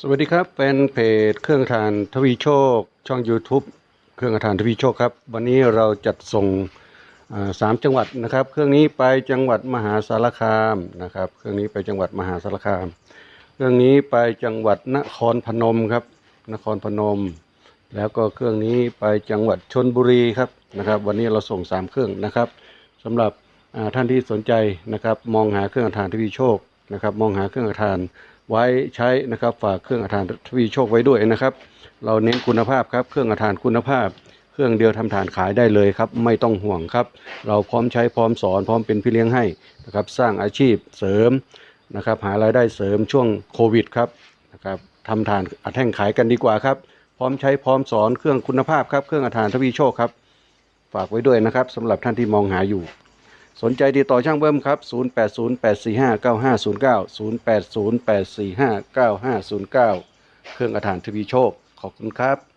สวัสดีครับเป็นเพจเครื่องทานทวีโชค ช่อง YouTube เครื่องทานทวีโชคครับ วันนี้เราจัดส่งสามจังหวัดนะครับ เครื่องนี้ไปจังหวัดมหาสารคามนะครับ เครื่องนี้ไปจังหวัดมหาสารคาม เครื่องนี้ไปจังหวัดนครพนมครับ นครพนม แล้วก็เครื่องนี้ไปจังหวัดชนบุรีครับนะครับ วันนี้เราส่งสามเครื่องนะครับสำหรับท่านที่สนใจนะครับ มองหาเครื่องทานทวีโชคนะครับ มองหาเครื่องทาน ไว้ใช้นะครับ ฝากเครื่องทานทวีโชคไว้ด้วยนะครับ เราเน้นคุณภาพครับ เครื่องทานคุณภาพ เครื่องเดียวทำฐานขายได้เลยครับ ไม่ต้องห่วงครับ เราพร้อมใช้พร้อมสอนพร้อมเป็นพี่เลี้ยงให้นะครับ สร้างอาชีพเสริมนะครับ หารายได้เสริมช่วงโควิดครับนะครับทำฐานอัดแท่งขายกันดีกว่าครับ พร้อมใช้พร้อมสอนเครื่องคุณภาพครับ เครื่องอาหารทวีโชคครับ ฝากไว้ด้วยนะครับสำหรับท่านที่มองหาอยู่ สนใจติดต่อช่างเบิ้มครับ 0808459509 0808459509 เครื่องอาหารทวีโชค ขอบคุณครับ